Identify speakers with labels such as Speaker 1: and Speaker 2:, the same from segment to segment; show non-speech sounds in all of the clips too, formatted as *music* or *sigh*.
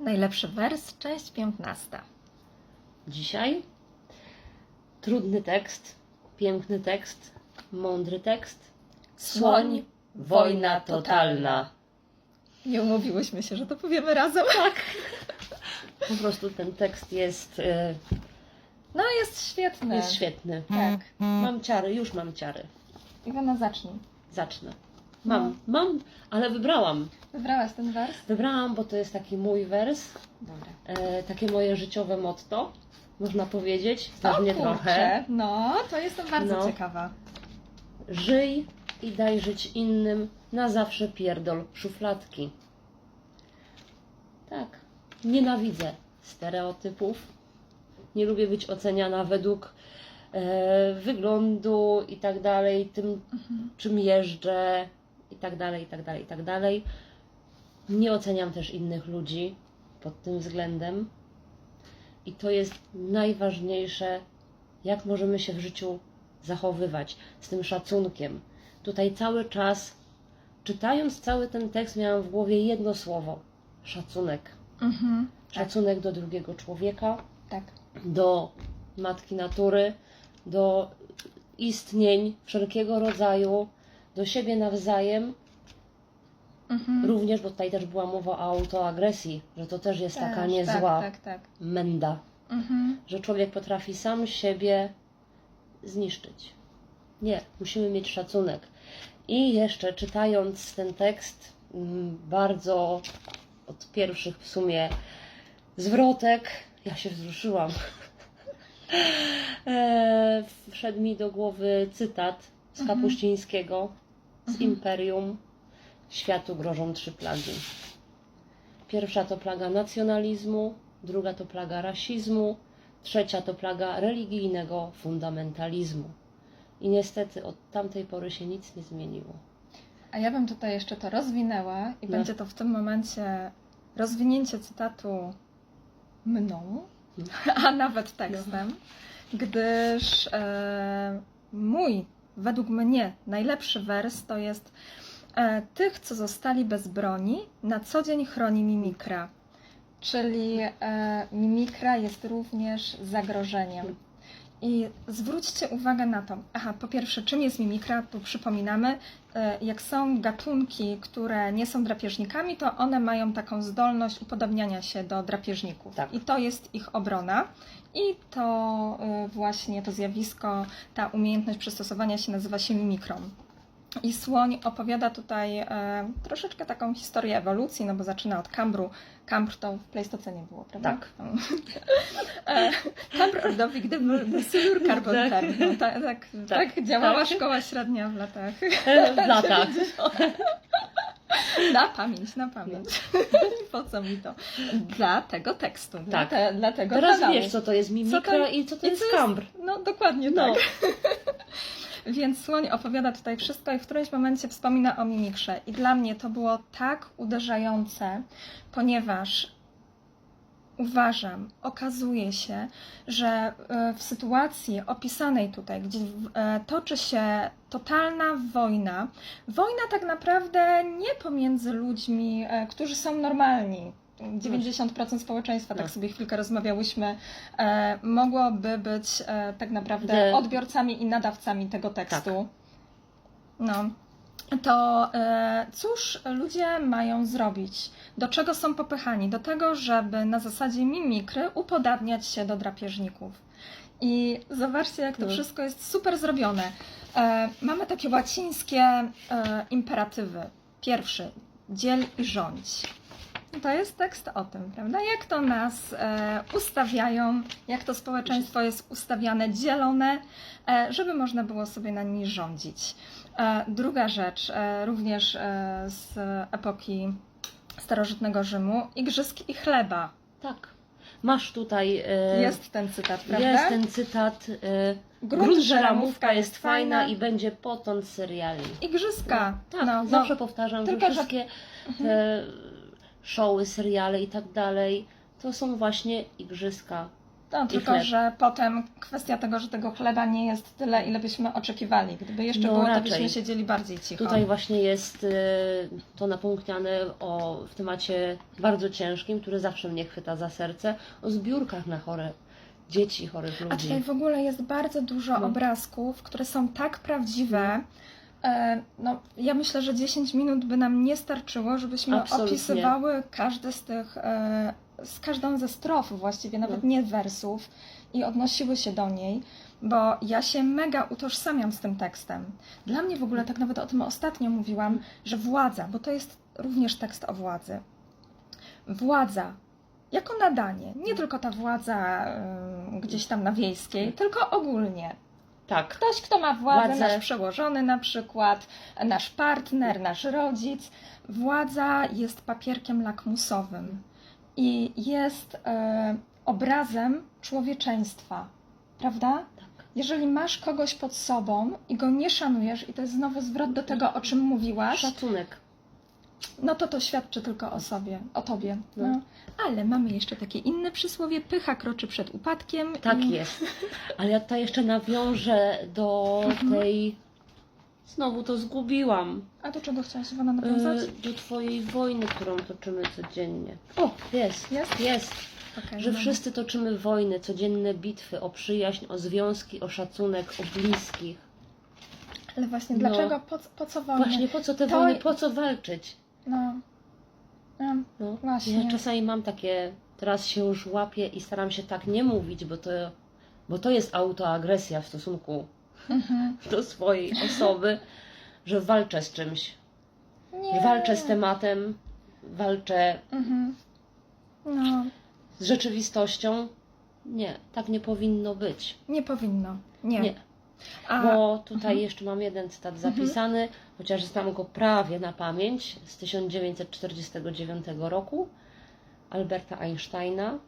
Speaker 1: Najlepszy wers, część 15.
Speaker 2: Dzisiaj trudny tekst, piękny tekst, mądry tekst.
Speaker 1: Słoń,
Speaker 2: wojna totalna.
Speaker 1: Nie umówiłyśmy się, że to powiemy razem. *laughs* Tak.
Speaker 2: Po prostu ten tekst jest, e,
Speaker 1: No jest świetny.
Speaker 2: jest świetny.
Speaker 1: Tak.
Speaker 2: Mam ciary, już mam ciary.
Speaker 1: Iwona, zacznij.
Speaker 2: Zacznę. Mam, mam, ale wybrałam.
Speaker 1: Wybrałaś ten wers?
Speaker 2: Wybrałam, bo to jest taki mój wers,
Speaker 1: Dobra.
Speaker 2: e, takie moje życiowe motto, można powiedzieć. Znasz mnie trochę.
Speaker 1: No, to jestem bardzo
Speaker 2: No.
Speaker 1: ciekawa.
Speaker 2: Żyj i daj żyć innym, na zawsze pierdol szufladki. Tak, nienawidzę stereotypów. Nie lubię być oceniana według e, wyglądu i tak dalej, tym czym jeżdżę i tak dalej, i tak dalej, i tak dalej. Nie oceniam też innych ludzi pod tym względem. I to jest najważniejsze, jak możemy się w życiu zachowywać z tym szacunkiem. Tutaj cały czas, czytając cały ten tekst, miałam w głowie jedno słowo: szacunek.
Speaker 1: Mhm. Tak.
Speaker 2: Szacunek do drugiego człowieka,
Speaker 1: Tak.
Speaker 2: do matki natury, do istnień wszelkiego rodzaju, do siebie nawzajem.
Speaker 1: Mhm.
Speaker 2: Również, bo tutaj też była mowa o autoagresji, że to też jest taka
Speaker 1: Też,
Speaker 2: niezła
Speaker 1: Tak, tak, tak.
Speaker 2: menda,
Speaker 1: Mhm.
Speaker 2: że człowiek potrafi sam siebie zniszczyć. Nie, musimy mieć szacunek. I jeszcze czytając ten tekst, mm, bardzo od pierwszych w sumie zwrotek, ja się wzruszyłam. *laughs* E, Wszedł mi do głowy cytat z
Speaker 1: Mhm.
Speaker 2: Kapuścińskiego z
Speaker 1: Mhm.
Speaker 2: Imperium. Światu grożą trzy plagi. Pierwsza to plaga nacjonalizmu, druga to plaga rasizmu, trzecia to plaga religijnego fundamentalizmu. I niestety od tamtej pory się nic nie zmieniło.
Speaker 1: A ja bym tutaj jeszcze to rozwinęła i
Speaker 2: No.
Speaker 1: będzie to w tym momencie rozwinięcie cytatu mną, *laughs* a nawet tekstem, gdyż e, mój, według mnie, najlepszy wers to jest e, tych, co zostali bez broni, na co dzień chroni mimikra. Czyli e, mimikra jest również zagrożeniem. I zwróćcie uwagę na to. Aha, po pierwsze, czym jest mimikra? Tu przypominamy, e, jak są gatunki, które nie są drapieżnikami, to one mają taką zdolność upodobniania się do drapieżników.
Speaker 2: Tak.
Speaker 1: I to jest ich obrona. I to e, właśnie to zjawisko, ta umiejętność przystosowania się nazywa się mimikrą. I słoń opowiada tutaj e, troszeczkę taką historię ewolucji, no bo zaczyna od kambru. Kambr to w Pleistocenie było, prawda?
Speaker 2: Tak.
Speaker 1: E, Kambr ordowi, gdy był silur carbon
Speaker 2: Tak.
Speaker 1: No, tak, tak, tak, działała szkoła średnia w latach.
Speaker 2: E, W latach. *laughs* *laughs*
Speaker 1: Na pamięć, na pamięć. *laughs* Po co mi to? Dla tego tekstu, dla,
Speaker 2: Tak.
Speaker 1: te, dla tego
Speaker 2: Teraz
Speaker 1: kanału.
Speaker 2: wiesz, co to jest mimikra
Speaker 1: Co to-
Speaker 2: i co to
Speaker 1: i
Speaker 2: jest
Speaker 1: co jest-. No dokładnie
Speaker 2: No.
Speaker 1: tak. *laughs* Więc słoń opowiada tutaj wszystko i w którymś momencie wspomina o mimikrze. I dla mnie to było tak uderzające, ponieważ uważam, okazuje się, że e, w sytuacji opisanej tutaj, gdzie e, toczy się totalna wojna, wojna tak naprawdę nie pomiędzy ludźmi, e, którzy są normalni. 90% społeczeństwa, tak
Speaker 2: No.
Speaker 1: sobie chwilkę rozmawiałyśmy, mogłoby być tak naprawdę odbiorcami i nadawcami tego tekstu. No. To e, cóż ludzie mają zrobić? Do czego są popychani? Do tego, żeby na zasadzie mimikry upodabniać się do drapieżników. I zobaczcie, jak to
Speaker 2: No.
Speaker 1: wszystko jest super zrobione. E, mamy takie łacińskie e, imperatywy. Pierwszy, dziel i rządź. To jest tekst o tym, prawda? Jak to nas e, ustawiają, jak to społeczeństwo jest ustawiane, dzielone, e, żeby można było sobie na nimi rządzić. E, druga rzecz, e, również e, z epoki starożytnego Rzymu, igrzyski i chleba.
Speaker 2: Tak. Masz tutaj. e,
Speaker 1: Jest ten cytat, prawda?
Speaker 2: Jest ten cytat. e,
Speaker 1: Grunt,
Speaker 2: Grunt,
Speaker 1: że
Speaker 2: że
Speaker 1: ramówka
Speaker 2: jest fajna
Speaker 1: fajna
Speaker 2: i będzie potąd seriali.
Speaker 1: Igrzyska.
Speaker 2: Tak,
Speaker 1: no,
Speaker 2: zawsze
Speaker 1: no,
Speaker 2: powtarzam,
Speaker 1: tylko,
Speaker 2: że
Speaker 1: że-
Speaker 2: wszystkie te showy, seriale i tak dalej, to są właśnie igrzyska.
Speaker 1: No, tylko,
Speaker 2: chleb.
Speaker 1: że potem kwestia tego, że tego chleba nie jest tyle, ile byśmy oczekiwali. Gdyby jeszcze
Speaker 2: No,
Speaker 1: było, to
Speaker 2: raczej.
Speaker 1: byśmy siedzieli bardziej cicho.
Speaker 2: Tutaj właśnie jest y, to napomkniane o, w temacie bardzo ciężkim, który zawsze mnie chwyta za serce, o zbiórkach na chore dzieci, chorych
Speaker 1: A
Speaker 2: ludzi.
Speaker 1: tutaj w ogóle jest bardzo dużo
Speaker 2: No.
Speaker 1: obrazków, które są tak prawdziwe. E, No, ja myślę, że 10 minut by nam nie starczyło, żebyśmy
Speaker 2: Absolutnie.
Speaker 1: opisywały każdy z tych, e, z każdą ze strof właściwie, nawet
Speaker 2: No.
Speaker 1: nie wersów i odnosiły się do niej, bo ja się mega utożsamiam z tym tekstem. Dla mnie w ogóle, tak nawet o tym ostatnio mówiłam, że władza, bo to jest również tekst o władzy. Władza jako nadanie, nie tylko ta władza y, gdzieś tam na wiejskiej, tylko ogólnie.
Speaker 2: Tak,
Speaker 1: Ktoś, kto ma władzę,
Speaker 2: Władzę.
Speaker 1: nasz przełożony na przykład, nasz partner, nasz rodzic. Władza jest papierkiem lakmusowym i jest e, obrazem człowieczeństwa, prawda?
Speaker 2: tak.
Speaker 1: Jeżeli masz kogoś pod sobą i go nie szanujesz, i to jest znowu zwrot do tego, o czym mówiłaś,
Speaker 2: Szacunek.
Speaker 1: No to to świadczy tylko o sobie, o tobie. No.
Speaker 2: No.
Speaker 1: Ale mamy jeszcze takie inne przysłowie, pycha kroczy przed upadkiem.
Speaker 2: Tak
Speaker 1: i...
Speaker 2: jest. Ale ja tutaj jeszcze nawiążę do
Speaker 1: Mhm.
Speaker 2: tej. Znowu to zgubiłam.
Speaker 1: A do czego chciałaś Iwona nawiązać?
Speaker 2: Y, Do Twojej wojny, którą toczymy codziennie. O, jest,
Speaker 1: Jest?
Speaker 2: jest.
Speaker 1: Okej,
Speaker 2: Że
Speaker 1: dobra.
Speaker 2: wszyscy toczymy wojny, codzienne bitwy o przyjaźń, o związki, o szacunek, o bliskich.
Speaker 1: Ale właśnie
Speaker 2: No.
Speaker 1: dlaczego, po, po co wojna?
Speaker 2: Właśnie po co te
Speaker 1: To-
Speaker 2: wojny, po co walczyć?
Speaker 1: No. No,
Speaker 2: No,
Speaker 1: Właśnie.
Speaker 2: Ja czasami mam takie, teraz się już łapię i staram się tak nie mówić, bo to, bo to jest autoagresja w stosunku
Speaker 1: Mhm.
Speaker 2: do swojej osoby, że walczę z czymś.
Speaker 1: Nie.
Speaker 2: Walczę z tematem, walczę
Speaker 1: Mhm. No,
Speaker 2: z rzeczywistością. Nie, tak nie powinno być.
Speaker 1: nie powinno. Nie.
Speaker 2: Nie,
Speaker 1: A,
Speaker 2: bo tutaj
Speaker 1: Mhm.
Speaker 2: jeszcze mam jeden cytat zapisany, chociaż znam go prawie na pamięć, z 1949 roku, Alberta Einsteina,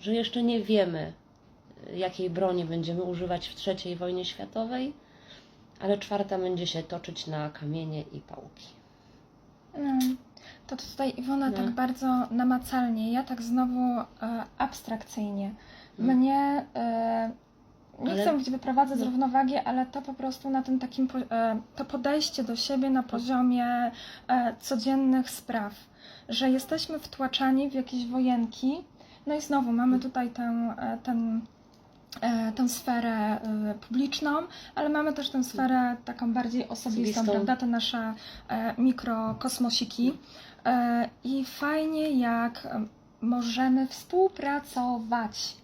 Speaker 2: że jeszcze nie wiemy, jakiej broni będziemy używać w III wojnie światowej, ale czwarta będzie się toczyć na kamienie i pałki.
Speaker 1: no, to tutaj Iwona
Speaker 2: No.
Speaker 1: tak bardzo namacalnie, ja tak znowu e, abstrakcyjnie.
Speaker 2: Mm.
Speaker 1: Mnie, e, nie
Speaker 2: Ale-
Speaker 1: chcę mówić wyprowadzę z
Speaker 2: no.
Speaker 1: równowagi, ale to po prostu na tym takim, e, to podejście do siebie na poziomie e, codziennych spraw, że jesteśmy wtłaczani w jakieś wojenki, no i znowu mamy tutaj tę, e, ten, e, tę sferę publiczną, ale mamy też tę sferę taką bardziej osobistą,
Speaker 2: Osobistą.
Speaker 1: prawda, te nasze mikrokosmosiki i fajnie jak możemy współpracować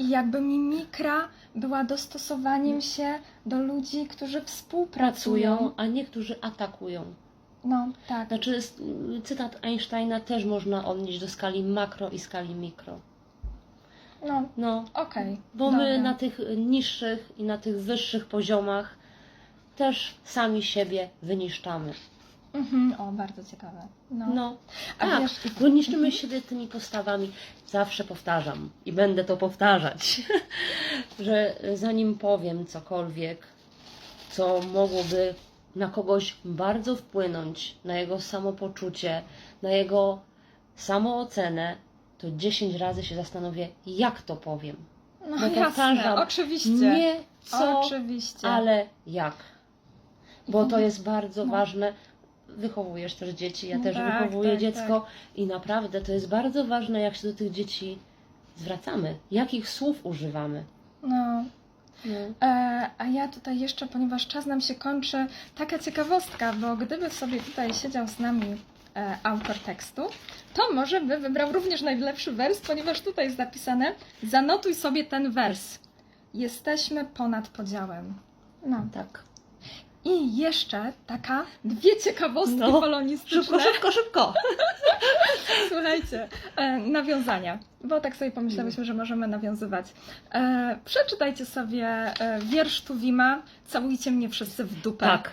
Speaker 1: i jakby mimikra była dostosowaniem się do ludzi, którzy współpracują.
Speaker 2: Pracują, a niektórzy atakują.
Speaker 1: No, tak.
Speaker 2: Znaczy, s- cytat Einsteina też można odnieść do skali makro i skali mikro.
Speaker 1: No,
Speaker 2: No,
Speaker 1: okej.
Speaker 2: Bo my
Speaker 1: dobra.
Speaker 2: na tych niższych i na tych wyższych poziomach też sami siebie wyniszczamy.
Speaker 1: Mhm, o, bardzo ciekawe. No.
Speaker 2: No,
Speaker 1: A
Speaker 2: tak,
Speaker 1: wiesz,
Speaker 2: bo niszczymy siebie tymi postawami. Zawsze powtarzam i będę to powtarzać, *laughs* że zanim powiem cokolwiek, co mogłoby na kogoś bardzo wpłynąć, na jego samopoczucie, na jego samoocenę, to 10 razy się zastanowię, jak to powiem.
Speaker 1: no jasne,
Speaker 2: powtarzam,
Speaker 1: oczywiście.
Speaker 2: Nie co,
Speaker 1: Oczywiście.
Speaker 2: ale jak. Bo to jest bardzo
Speaker 1: No.
Speaker 2: ważne. Wychowujesz też dzieci, ja
Speaker 1: No
Speaker 2: też
Speaker 1: tak,
Speaker 2: wychowuję
Speaker 1: tak,
Speaker 2: dziecko i naprawdę to jest bardzo ważne, jak się do tych dzieci zwracamy, jakich słów używamy.
Speaker 1: No.
Speaker 2: No.
Speaker 1: E, a ja tutaj jeszcze, ponieważ czas nam się kończy, taka ciekawostka, bo gdyby sobie tutaj siedział z nami e, autor tekstu, to może by wybrał również najlepszy wers, ponieważ tutaj jest zapisane zanotuj sobie ten wers. Jesteśmy ponad podziałem. No.
Speaker 2: Tak.
Speaker 1: I jeszcze taka dwie ciekawostki
Speaker 2: No.
Speaker 1: polonistyczne.
Speaker 2: Szybko, szybko, szybko. *laughs*
Speaker 1: Słuchajcie, e, nawiązania, bo tak sobie pomyślałyśmy, że możemy nawiązywać. E, przeczytajcie sobie e, wiersz Tuwima Całujcie mnie wszyscy w dupę.
Speaker 2: Tak,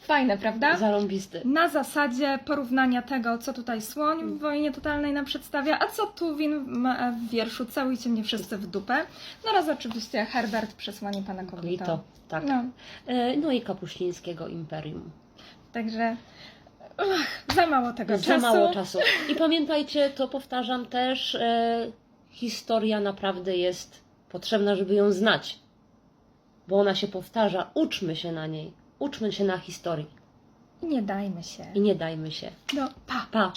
Speaker 1: Fajne, prawda?
Speaker 2: zarąbisty.
Speaker 1: Na zasadzie porównania tego, co tutaj Słoń w Wojnie Totalnej nam przedstawia, a co Tuwin ma w wierszu Całujcie mnie wszyscy w dupę. No oraz oczywiście Herbert Przesłanie Pana Kogito.
Speaker 2: Kogito, tak.
Speaker 1: No,
Speaker 2: E, No i Kapuścińskiego Imperium.
Speaker 1: także ach, za mało tego
Speaker 2: Za
Speaker 1: czasu.
Speaker 2: mało czasu. I pamiętajcie, to powtarzam też, e, historia naprawdę jest potrzebna, żeby ją znać. Bo ona się powtarza. Uczmy się na niej. Uczmy się na historii.
Speaker 1: I nie dajmy się.
Speaker 2: I nie dajmy się.
Speaker 1: No, pa!
Speaker 2: Pa!